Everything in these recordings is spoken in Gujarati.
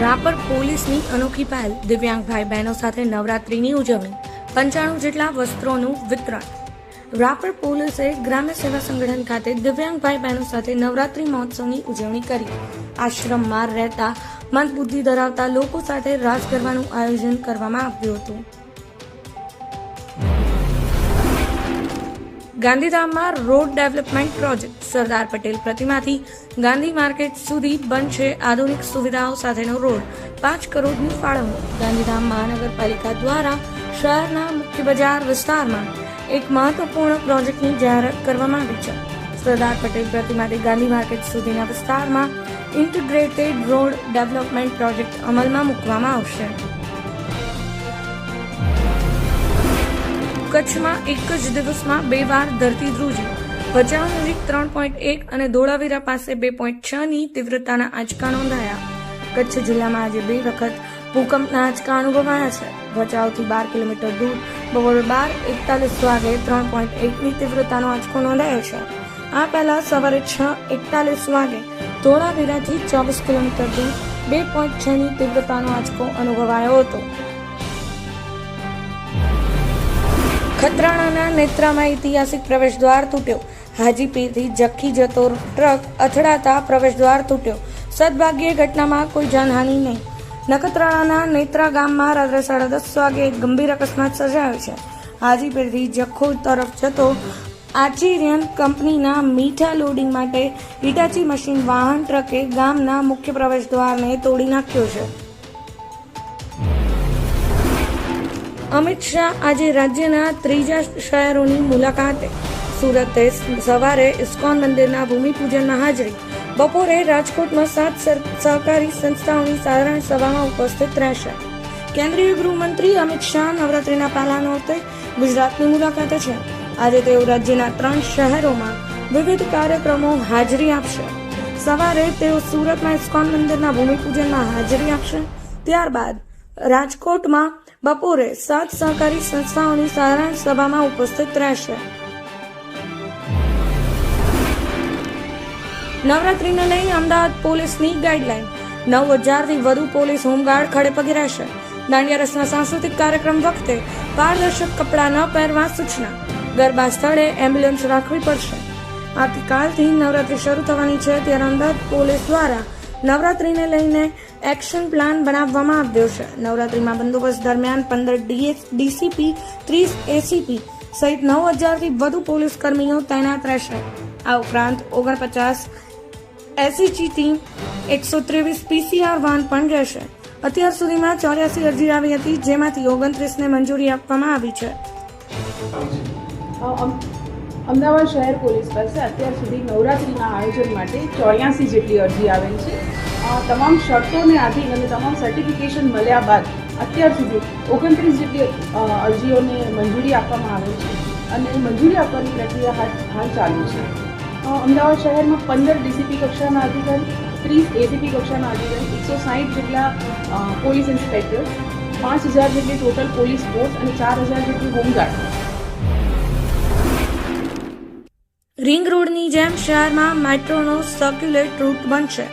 રાપર પોલીસની અનોખી પહેલ દિવ્યાંગ ભાઈ બહેનો સાથે નવરાત્રીની ઉજવણી, પંચાણું જેટલા વસ્ત્રોનું વિતરણ. રાપર પોલીસે ગ્રામ્ય સેવા સંગઠન ખાતે દિવ્યાંગ ભાઈ બહેનો સાથે નવરાત્રી મહોત્સવની ઉજવણી કરી. આશ્રમમાં રહેતા મંદ ધરાવતા લોકો સાથે રાસ ગરબાનું આયોજન કરવામાં આવ્યું હતું. ગાંધીધામમાં road development project. Sardar Patel પ્રતિમાથી Gandhi market સુધી બનશે આધુનિક સુવિધાઓ સાથેનો રોડ. પાંચ કરોડની ફાળવણી. ગાંધીધામ મહાનગરપાલિકા દ્વારા શહેરના મુખ્ય બજાર વિસ્તારમાં એક મહત્વપૂર્ણ પ્રોજેક્ટની જાહેરાત કરવામાં આવી છે. સરદાર પટેલ પ્રતિમાથી ગાંધી માર્કેટ સુધીના વિસ્તારમાં ઇન્ટિગ્રેટેડ રોડ ડેવલપમેન્ટ પ્રોજેક્ટ અમલમાં મૂકવામાં આવશે. કચ્છમાં એક જ દિવસમાં બે વાર ધરતી ધ્રુજી. ભચાઉ નજીક ત્રણ પોઈન્ટ એક અને ધોળાવીરા પાસે બે પોઈન્ટ છ ની તીવ્રતાના આંચકા નોંધાયા. કચ્છ જિલ્લામાં આજે બે વખત ભૂકંપના આંચકા અનુભવાયા છે. ભચાઉથી બાર કિલોમીટર દૂર બપોરે બાર એકતાલીસ વાગે ત્રણ પોઈન્ટ એકની તીવ્રતાનો આંચકો નોંધાયો છે. આ પહેલા સવારે છ એકતાલીસ વાગે ધોળાવીરાથી ચોવીસ કિલોમીટર દૂર બે પોઈન્ટ છ ની તીવ્રતાનો આંચકો અનુભવાયો હતો. ખતરાણાના નેત્રામાં ઐતિહાસિક પ્રવેશદ્વાર તૂટ્યો. હાજીપીરથી જખી જતો ટ્રક અથડાતા પ્રવેશદ્વાર તૂટ્યો. સદભાગ્યે ઘટનામાં કોઈ જાનહાનિ નહીં. નખત્રાણાના નેત્રા ગામમાં રાત્રે સાડા દસ વાગે એક ગંભીર અકસ્માત સર્જાયો છે. હાજીપીરથી જખો તરફ જતો આચીરિયન કંપનીના મીઠા લોડિંગ માટે હિટાચી મશીન વાહન ટ્રકે ગામના મુખ્ય પ્રવેશદ્વારને તોડી નાખ્યો છે. અમિત શાહ આજે રાજ્યના ત્રીજા શહેરોની મુલાકાતે. સુરતે સવારે ઇસ્કોન મંદિરના ભૂમિપૂજનમાં હાજરી. બપોરે રાજકોટમાં સાત સહકારી સંસ્થાઓની સાધારણ સભામાં ઉપસ્થિત રહેશે. કેન્દ્રીય ગૃહમંત્રી અમિત શાહ નવરાત્રીના પહેલા નોરતે ગુજરાતની મુલાકાતે છે. આજે તેઓ રાજ્યના ત્રણ શહેરોમાં વિવિધ કાર્યક્રમો હાજરી આપશે. સવારે તેઓ સુરતમાં ઇસ્કોન મંદિરના ભૂમિપૂજનમાં હાજરી આપશે. ત્યારબાદ રાજકોટમાં બપોરે સાત સહકારી સંસ્થાઓની સારાંશ સભામાં ઉપસ્થિત રહેશે. નવરાત્રીને લઈ અમદાવાદ પોલીસની ગાઈડલાઈન. નવ હજારથી વધુ પોલીસ હોમગાર્ડ ખડેપગી રહેશે. દાંડિયા રસના સાંસ્કૃતિક કાર્યક્રમ વખતે પારદર્શક કપડાં ન પહેરવા સૂચના. ગરબા સ્થળે એમ્બ્યુલન્સ રાખવી પડશે. આવતીકાલથી નવરાત્રી શરૂ થવાની છે ત્યારે અમદાવાદ પોલીસ દ્વારા નવરાત્રીને લઈને એક્શન પ્લાન બનાવવામાં આવ્યો છે. નવરાત્રીમાં બંદોબસ્ત દરમિયાન પંદર ડીસીપી, ત્રીસ એસીપી સહિત નવ હજારથી વધુ પોલીસ કર્મીઓ તૈનાત રહેશે. આ ઉપરાંત ઓગણપચાસ એસઈજી ટીમ, એકસો ત્રેવીસ પીસીઆર વાન પણ રહેશે. અત્યાર સુધીમાં ચોર્યાસી અરજી આવી હતી, જેમાંથી ઓગણત્રીસને મંજૂરી આપવામાં આવી છે. અમદાવાદ શહેર પોલીસ પાસે અત્યાર સુધી નવરાત્રીના આયોજન માટે ચોર્યાસી જેટલી અરજી આવેલ છે. તમામ શરતોને આધીન અને તમામ સર્ટિફિકેશન મળ્યા બાદ અત્યાર સુધી ઓગણત્રીસ જેટલી અરજીઓને મંજૂરી આપવામાં આવે છે અને મંજૂરી આપવાની પ્રક્રિયા હાલ ચાલુ છે. અમદાવાદ શહેરમાં પંદર ડીસીપી કક્ષાના અધિકારી, ત્રીસ એસીપી કક્ષાના અધિકારી, એકસો સાહીઠ જેટલા પોલીસ ઇન્સ્પેક્ટર, પાંચ હજાર જેટલી ટોટલ પોલીસ ફોર્સ અને ચાર હજાર જેટલી હોમગાર્ડ. રિંગ રોડની જેમ શહેરમાં મેટ્રોનો સર્ક્યુલેટ રૂટ બનશે.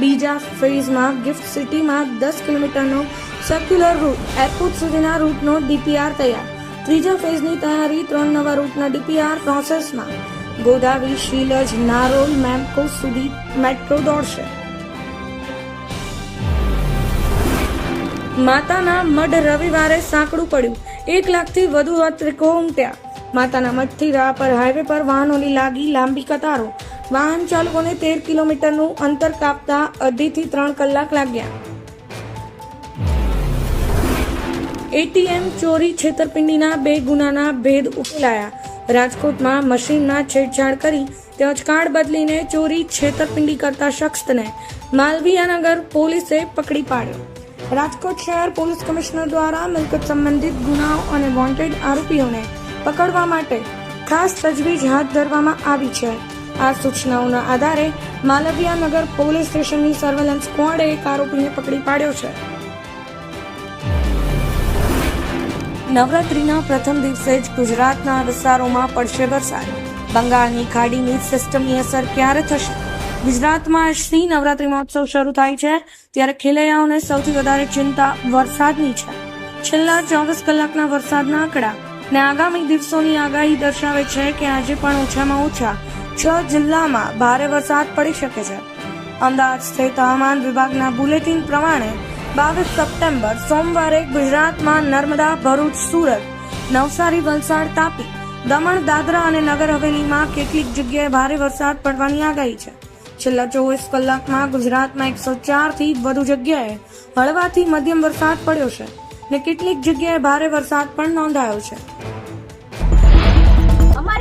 બીજા ફેઝમાં ગિફ્ટ સિટીમાં દસ કિલોમીટરનો સર્ક્યુલર રૂટ એરપોર્ટ સુધીના રૂટનો ડીપીઆર તૈયાર. ત્રીજા ફેઝની તૈયારી ત્રણ નવા રૂટના ડીપીઆર પ્રોસેસમાં ગોદાવરી, શીલજ, નારોલ, મેમ્કો સુધી મેટ્રો દોડશે. માતાના મઢ રવિવારે સાંકડું પડ્યું. એક લાખથી વધુ યાત્રિકો ઉમટ્યા. માતાના મઠથી રાહ પર હાઈવે પર વાહનોની લાગી લાંબી કતારો. વાહન ચાલકોને તેર કિલોમીટરનું અંતર કાપતા અઢીથી ત્રણ કલાક લાગ્યા. એટીએમ ચોરી છેતરપિંડીના બે ગુનાના ભેદ ઉકેલાયા. રાજકોટમાં મશીનમાં છેડછાડ કરી તેમજ કાર્ડ બદલીને ચોરી છેતરપિંડી કરતા શખ્સને માલવીયાનગર પોલીસે પકડી પાડ્યો. રાજકોટ શહેર પોલીસ કમિશનર દ્વારા મિલકત સંબંધિત ગુનાઓ અને વોન્ટેડ આરોપીઓને પકડવા માટે ખાસ તજવીજ હાથ ધરવામાં આવી છે. આ સૂચનાઓના આધારે માલવીયાનગર પોલીસ સ્ટેશનની સર્વેલન્સ સ્ક્વોડે એક આરોપીને પકડી પાડ્યો છે. નવરાત્રીના પ્રથમ દિવસે જ ગુજરાતના વિસ્તારોમાં પડશે વરસાદ. બંગાળની ખાડીની સિસ્ટમની અસર ક્યારે થશે? ગુજરાતમાં આજથી નવરાત્રી મહોત્સવ શરૂ થાય છે, ત્યારે ખેલૈયાઓને સૌથી વધારે ચિંતા વરસાદની છે. છેલ્લા ચોવીસ કલાકના વરસાદના આંકડા ને આગામી દિવસોની આગાહી દર્શાવે છે કે આજે પણ ઓછામાં ઓછા છ જિલ્લામાં ભારે વરસાદ પડી શકે છે. અમદાવાદ સ્થિત હવામાન વિભાગના બુલેટિન પ્રમાણે બાવીસ સપ્ટેમ્બર, સોમવારે ગુજરાતમાં નર્મદા, ભરૂચ, સુરત, નવસારી, વલસાડ તાપી, દમણ, દાદરા અને નગર હવેલીમાં કેટલીક જગ્યાએ ભારે વરસાદ પડવાની આગાહી છે. છેલ્લા ચોવીસ કલાકમાં ગુજરાતમાં એકસો ચારથી વધુ જગ્યાએ હળવાથી મધ્યમ વરસાદ પડ્યો છે ને કેટલીક જગ્યાએ ભારે વરસાદ પણ નોંધાયો છે.